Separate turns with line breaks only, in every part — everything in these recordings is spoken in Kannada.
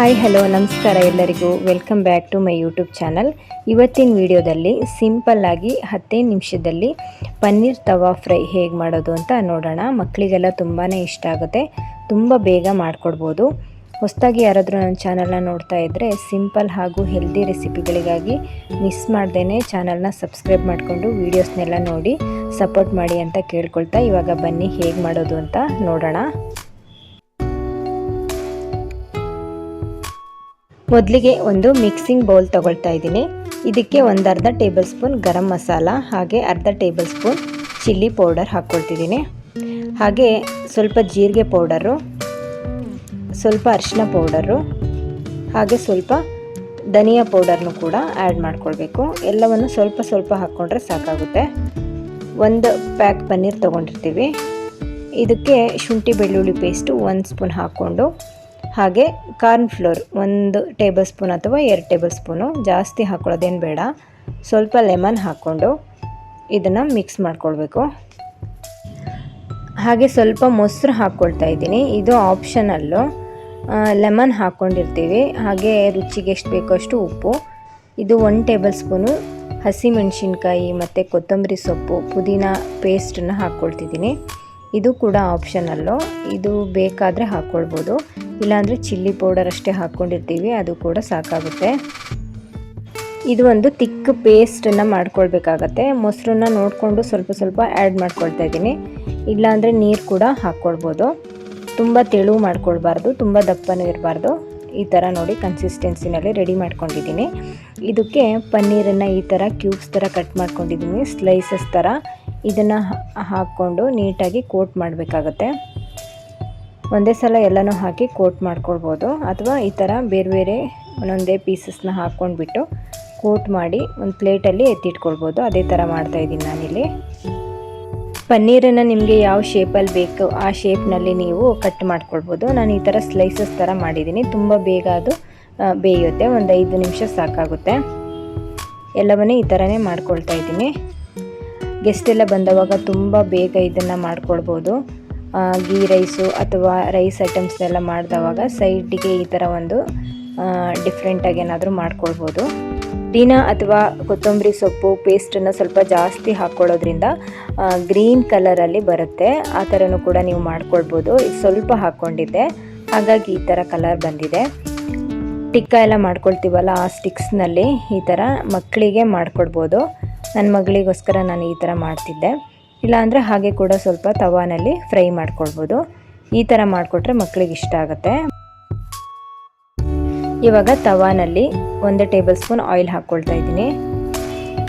ಹಾಯ್, ಹಲೋ, ನಮಸ್ಕಾರ ಎಲ್ಲರಿಗೂ. Welcome back to my YouTube channel ಇವತ್ತಿನ ವಿಡಿಯೋದಲ್ಲಿ ಸಿಂಪಲ್ ಆಗಿ ಹತ್ತೇ ನಿಮಿಷದಲ್ಲಿ ಪನ್ನೀರ್ ತವಾ ಫ್ರೈ ಹೇಗೆ ಮಾಡೋದು ಅಂತ ನೋಡೋಣ. ಮಕ್ಕಳಿಗೆಲ್ಲ ತುಂಬಾ ಇಷ್ಟ ಆಗುತ್ತೆ. ತುಂಬ ಬೇಗ ಮಾಡಿಕೊಡ್ಬೋದು. ಹೊಸದಾಗಿ ಯಾರಾದರೂ ನನ್ನ ಚಾನಲ್ನ ನೋಡ್ತಾ ಇದ್ದರೆ ಸಿಂಪಲ್ ಹಾಗೂ ಹೆಲ್ದಿ ರೆಸಿಪಿಗಳಿಗಾಗಿ ಮಿಸ್ ಮಾಡ್ದೇ ಚಾನಲ್ನ ಸಬ್ಸ್ಕ್ರೈಬ್ ಮಾಡಿಕೊಂಡು ವೀಡಿಯೋಸ್ನೆಲ್ಲ ನೋಡಿ ಸಪೋರ್ಟ್ ಮಾಡಿ ಅಂತ ಕೇಳ್ಕೊಳ್ತಾ ಇವಾಗ ಬನ್ನಿ ಹೇಗೆ ಮಾಡೋದು ಅಂತ ನೋಡೋಣ. ಮೊದಲಿಗೆ ಒಂದು ಮಿಕ್ಸಿಂಗ್ ಬೌಲ್ ತಗೊಳ್ತಾ ಇದ್ದೀನಿ. ಇದಕ್ಕೆ ಒಂದು ಅರ್ಧ ಟೇಬಲ್ ಸ್ಪೂನ್ ಗರಂ ಮಸಾಲ, ಹಾಗೆ ಅರ್ಧ ಟೇಬಲ್ ಸ್ಪೂನ್ ಚಿಲ್ಲಿ ಪೌಡರ್ ಹಾಕ್ಕೊಳ್ತಿದ್ದೀನಿ. ಹಾಗೆ ಸ್ವಲ್ಪ ಜೀರಿಗೆ ಪೌಡರು, ಸ್ವಲ್ಪ ಅರಿಶಿನ ಪೌಡರು, ಹಾಗೆ ಸ್ವಲ್ಪ ಧನಿಯಾ ಪೌಡರ್ನು ಕೂಡ ಆ್ಯಡ್ ಮಾಡ್ಕೊಳ್ಬೇಕು. ಎಲ್ಲವನ್ನು ಸ್ವಲ್ಪ ಸ್ವಲ್ಪ ಹಾಕ್ಕೊಂಡ್ರೆ ಸಾಕಾಗುತ್ತೆ. ಒಂದು ಪ್ಯಾಕ್ ಪನ್ನೀರ್ ತೊಗೊಂಡಿರ್ತೀವಿ. ಇದಕ್ಕೆ ಶುಂಠಿ ಬೆಳ್ಳುಳ್ಳಿ ಪೇಸ್ಟು ಒಂದು ಸ್ಪೂನ್ ಹಾಕ್ಕೊಂಡು ಹಾಗೆ ಕಾರ್ನ್ ಫ್ಲೋರ್ ಒಂದು ಟೇಬಲ್ ಸ್ಪೂನ್ ಅಥವಾ ಎರಡು ಟೇಬಲ್ ಸ್ಪೂನು ಜಾಸ್ತಿ ಹಾಕ್ಕೊಳ್ಳೋದೇನು ಬೇಡ. ಸ್ವಲ್ಪ ಲೆಮನ್ ಹಾಕ್ಕೊಂಡು ಇದನ್ನು ಮಿಕ್ಸ್ ಮಾಡ್ಕೊಳ್ಬೇಕು. ಹಾಗೆ ಸ್ವಲ್ಪ ಮೊಸರು ಹಾಕ್ಕೊಳ್ತಾ ಇದ್ದೀನಿ. ಇದು ಆಪ್ಷನಲ್ಲು. ಲೆಮನ್ ಹಾಕ್ಕೊಂಡಿರ್ತೀವಿ. ಹಾಗೆ ರುಚಿಗೆ ಎಷ್ಟು ಬೇಕೋ ಅಷ್ಟು ಉಪ್ಪು. ಇದು ಒನ್ ಟೇಬಲ್ ಸ್ಪೂನು ಹಸಿಮೆಣಸಿನ್ಕಾಯಿ ಮತ್ತು ಕೊತ್ತಂಬರಿ ಸೊಪ್ಪು, ಪುದೀನ ಪೇಸ್ಟನ್ನು ಹಾಕ್ಕೊಳ್ತಿದ್ದೀನಿ. ಇದು ಕೂಡ ಆಪ್ಷನಲ್ಲು. ಇದು ಬೇಕಾದರೆ ಹಾಕ್ಕೊಳ್ಬೋದು ಇಲ್ಲಾಂದರೆ ಚಿಲ್ಲಿ ಪೌಡರ್ ಅಷ್ಟೇ ಹಾಕ್ಕೊಂಡಿರ್ತೀವಿ ಅದು ಕೂಡ ಸಾಕಾಗುತ್ತೆ. ಇದು ಒಂದು ತಿಕ್ ಪೇಸ್ಟನ್ನು ಮಾಡ್ಕೊಳ್ಬೇಕಾಗತ್ತೆ. ಮೊಸರನ್ನ ನೋಡಿಕೊಂಡು ಸ್ವಲ್ಪ ಸ್ವಲ್ಪ ಆ್ಯಡ್ ಮಾಡ್ಕೊಳ್ತಾ ಇದ್ದೀನಿ. ಇಲ್ಲಾಂದರೆ ನೀರು ಕೂಡ ಹಾಕ್ಕೊಳ್ಬೋದು ತುಂಬ ತೆಳು ಮಾಡ್ಕೊಳ್ಬಾರ್ದು, ತುಂಬ ದಪ್ಪನೂ ಇರಬಾರ್ದು. ಈ ಥರ ನೋಡಿ ಕನ್ಸಿಸ್ಟೆನ್ಸಿನಲ್ಲಿ ರೆಡಿ ಮಾಡ್ಕೊಂಡಿದ್ದೀನಿ. ಇದಕ್ಕೆ ಪನ್ನೀರನ್ನು ಈ ಥರ ಕ್ಯೂಬ್ಸ್ ಥರ ಕಟ್ ಮಾಡ್ಕೊಂಡಿದ್ದೀನಿ ಸ್ಲೈಸಸ್ ಥರ ಇದನ್ನು ಹಾಕ್ಕೊಂಡು ನೀಟಾಗಿ ಕೋಟ್ ಮಾಡಬೇಕಾಗತ್ತೆ. ಒಂದೇ ಸಲ ಎಲ್ಲನೂ ಹಾಕಿ ಕೋಟ್ ಮಾಡ್ಕೊಳ್ಬೋದು. ಅಥವಾ ಈ ಥರ ಬೇರೆ ಬೇರೆ ಒಂದೊಂದೇ ಪೀಸಸ್ನ ಹಾಕ್ಕೊಂಡ್ಬಿಟ್ಟು ಕೋಟ್ ಮಾಡಿ ಒಂದು ಪ್ಲೇಟಲ್ಲಿ ಎತ್ತಿಟ್ಕೊಳ್ಬೋದು. ಅದೇ ಥರ ಮಾಡ್ತಾಯಿದ್ದೀನಿ ನಾನಿಲ್ಲಿ. ಪನ್ನೀರನ್ನು ನಿಮಗೆ ಯಾವ ಶೇಪಲ್ಲಿ ಬೇಕು ಆ ಶೇಪ್ನಲ್ಲಿ ನೀವು ಕಟ್ ಮಾಡ್ಕೊಳ್ಬೋದು. ನಾನು ಈ ಥರ ಸ್ಲೈಸಸ್ ಥರ ಮಾಡಿದ್ದೀನಿ. ತುಂಬ ಬೇಗ ಅದು ಬೇಯುತ್ತೆ. ಒಂದು ಐದು ನಿಮಿಷ ಸಾಕಾಗುತ್ತೆ. ಎಲ್ಲವನ್ನೇ ಈ ಥರನೇ ಮಾಡ್ಕೊಳ್ತಾ ಇದ್ದೀನಿ. ಗೆಸ್ಟ್ ಎಲ್ಲ ಬಂದವಾಗ ತುಂಬ ಬೇಗ ಇದನ್ನು ಮಾಡ್ಕೊಳ್ಬೋದು ಗೀ ರೈಸು ಅಥವಾ ರೈಸ್ ಐಟಮ್ಸ್ನೆಲ್ಲ ಮಾಡಿದವಾಗ ಸೈಡಿಗೆ ಈ ಥರ ಒಂದು ಡಿಫ್ರೆಂಟಾಗಿ ಏನಾದರೂ ಮಾಡ್ಕೊಳ್ಬೋದು ದಿನ ಅಥವಾ ಕೊತ್ತಂಬರಿ ಸೊಪ್ಪು ಪೇಸ್ಟನ್ನು ಸ್ವಲ್ಪ ಜಾಸ್ತಿ ಹಾಕ್ಕೊಳ್ಳೋದ್ರಿಂದ ಗ್ರೀನ್ ಕಲರಲ್ಲಿ ಬರುತ್ತೆ. ಆ ಥರನೂ ಕೂಡ ನೀವು ಮಾಡ್ಕೊಳ್ಬೋದು. ಸ್ವಲ್ಪ ಹಾಕ್ಕೊಂಡಿದ್ದೆ ಹಾಗಾಗಿ ಈ ಥರ ಕಲರ್ ಬಂದಿದೆ. ಟಿಕ್ಕ ಎಲ್ಲ ಮಾಡ್ಕೊಳ್ತೀವಲ್ಲ ಆ ಸ್ಟಿಕ್ಸ್ನಲ್ಲಿ ಈ ಥರ ಮಕ್ಕಳಿಗೆ ಮಾಡ್ಕೊಡ್ಬೋದು. ನನ್ನ ಮಗಳಿಗೋಸ್ಕರ ನಾನು ಈ ಥರ ಮಾಡ್ತಿದ್ದೆ. ಇಲ್ಲಾಂದರೆ ಹಾಗೆ ಕೂಡ ಸ್ವಲ್ಪ ತವಾನಲ್ಲಿ ಫ್ರೈ ಮಾಡ್ಕೊಳ್ಬೋದು. ಈ ಥರ ಮಾಡಿಕೊಟ್ರೆ ಮಕ್ಕಳಿಗೆ ಇಷ್ಟ ಆಗುತ್ತೆ. ಇವಾಗ ತವಾನಲ್ಲಿ ಒಂದು ಟೇಬಲ್ ಸ್ಪೂನ್ ಆಯಿಲ್ ಹಾಕ್ಕೊಳ್ತಾ ಇದ್ದೀನಿ.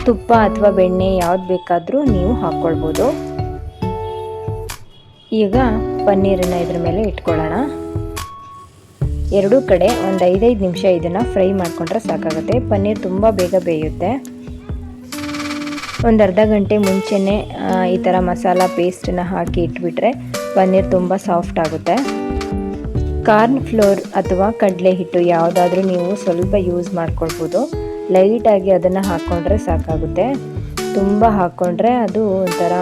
ತುಪ್ಪ ಅಥವಾ ಬೆಣ್ಣೆ ಯಾವ್ದು ಬೇಕಾದರೂ ನೀವು ಹಾಕ್ಕೊಳ್ಬೋದು. ಈಗ ಪನ್ನೀರನ್ನು ಇದ್ರ ಮೇಲೆ ಇಟ್ಕೊಳ್ಳೋಣ. ಎರಡೂ ಕಡೆ ಒಂದು ಐದೈದು ನಿಮಿಷ ಇದನ್ನು ಫ್ರೈ ಮಾಡಿಕೊಂಡ್ರೆ ಸಾಕಾಗುತ್ತೆ. ಪನ್ನೀರ್ ತುಂಬ ಬೇಗ ಬೇಯುತ್ತೆ. ಒಂದು ಅರ್ಧ ಗಂಟೆ ಮುಂಚೆನೇ ಈ ಥರ ಮಸಾಲ ಪೇಸ್ಟನ್ನ ಹಾಕಿ ಇಟ್ಬಿಟ್ರೆ ಪನ್ನೀರ್ ತುಂಬ ಸಾಫ್ಟ್ ಆಗುತ್ತೆ. ಕಾರ್ನ್ ಫ್ಲೋರ್ ಅಥವಾ ಕಡಲೆ ಹಿಟ್ಟು ಯಾವುದಾದ್ರೂ ನೀವು ಸ್ವಲ್ಪ ಯೂಸ್ ಮಾಡ್ಕೊಳ್ಬೋದು. ಲೈಟಾಗಿ ಅದನ್ನು ಹಾಕ್ಕೊಂಡ್ರೆ ಸಾಕಾಗುತ್ತೆ. ತುಂಬ ಹಾಕ್ಕೊಂಡ್ರೆ ಅದು ಒಂಥರ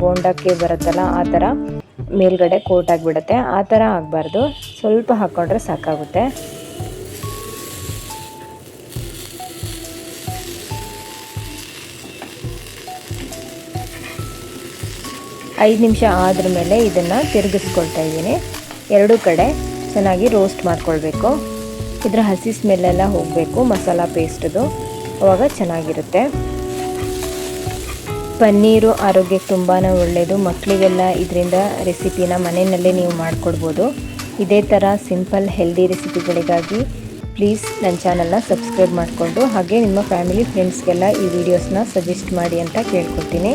ಬೋಂಡಕ್ಕೆ ಬರುತ್ತಲ್ಲ, ಆ ಥರ ಮೇಲ್ಗಡೆ ಕೋಟ್ ಆಗಿಬಿಡುತ್ತೆ. ಆ ಥರ ಆಗಬಾರ್ದು. ಸ್ವಲ್ಪ ಹಾಕ್ಕೊಂಡ್ರೆ ಸಾಕಾಗುತ್ತೆ. ಐದು ನಿಮಿಷ ಆದ್ರ ಮೇಲೆ ಇದನ್ನು ತಿರುಗಿಸ್ಕೊಳ್ತಾ ಇದ್ದೀನಿ. ಎರಡೂ ಕಡೆ ಚೆನ್ನಾಗಿ ರೋಸ್ಟ್ ಮಾಡ್ಕೊಳ್ಬೇಕು. ಇದರ ಹಸಿ ಸ್ಮೆಲ್ಲೆಲ್ಲ ಹೋಗಬೇಕು, ಮಸಾಲ ಪೇಸ್ಟದು ಅವಾಗ ಚೆನ್ನಾಗಿರುತ್ತೆ. ಪನ್ನೀರು ಆರೋಗ್ಯಕ್ಕೆ ತುಂಬಾ ಒಳ್ಳೆಯದು ಮಕ್ಕಳಿಗೆಲ್ಲ ಇದರಿಂದ ರೆಸಿಪಿನ ಮನೆಯಲ್ಲೇ ನೀವು ಮಾಡಿಕೊಡ್ಬೋದು. ಇದೇ ಥರ ಸಿಂಪಲ್ ಹೆಲ್ದಿ ರೆಸಿಪಿಗಳಿಗಾಗಿ ಪ್ಲೀಸ್ ನನ್ನ ಚಾನಲ್ನ ಸಬ್ಸ್ಕ್ರೈಬ್ ಮಾಡಿಕೊಂಡು ಹಾಗೆ ನಿಮ್ಮ ಫ್ಯಾಮಿಲಿ ಫ್ರೆಂಡ್ಸ್ಗೆಲ್ಲ ಈ ವಿಡಿಯೋಸ್ನ ಸಜೆಸ್ಟ್ ಮಾಡಿ ಅಂತ ಕೇಳ್ಕೊಳ್ತೀನಿ.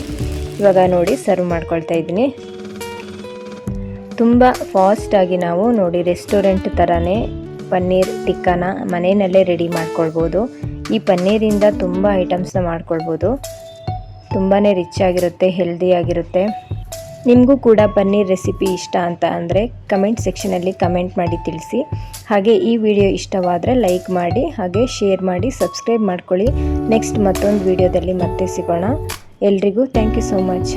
ಇವಾಗ ನೋಡಿ ಸರ್ವ್ ಮಾಡ್ಕೊಳ್ತಾ ಇದ್ದೀನಿ. ತುಂಬ ಫಾಸ್ಟಾಗಿ ನಾವು ನೋಡಿ ರೆಸ್ಟೋರೆಂಟ್ ಥರನೇ ಪನ್ನೀರ್ ಟಿಕ್ಕಾನ ಮನೆಯಲ್ಲೇ ರೆಡಿ ಮಾಡ್ಕೊಳ್ಬೋದು. ಈ ಪನ್ನೀರಿಂದ ತುಂಬ ಐಟಮ್ಸ್ನ ಮಾಡ್ಕೊಳ್ಬೋದು. ತುಂಬಾ ರಿಚ್ ಆಗಿರುತ್ತೆ ಹೆಲ್ದಿ ಆಗಿರುತ್ತೆ. ನಿಮಗೂ ಕೂಡ ಪನ್ನೀರ್ ರೆಸಿಪಿ ಇಷ್ಟ ಅಂತ ಅಂದರೆ ಕಮೆಂಟ್ ಸೆಕ್ಷನಲ್ಲಿ ಕಮೆಂಟ್ ಮಾಡಿ ತಿಳಿಸಿ. ಹಾಗೆ ಈ ವಿಡಿಯೋ ಇಷ್ಟವಾದರೆ ಲೈಕ್ ಮಾಡಿ, ಹಾಗೆ ಶೇರ್ ಮಾಡಿ ಸಬ್ಸ್ಕ್ರೈಬ್ ಮಾಡ್ಕೊಳ್ಳಿ. ನೆಕ್ಸ್ಟ್ ಮತ್ತೊಂದು ವಿಡಿಯೋದಲ್ಲಿ ಮತ್ತೆ ಸಿಗೋಣ. ಎಲ್ರಿಗೂ ಥ್ಯಾಂಕ್ ಯು ಸೋ ಮಚ್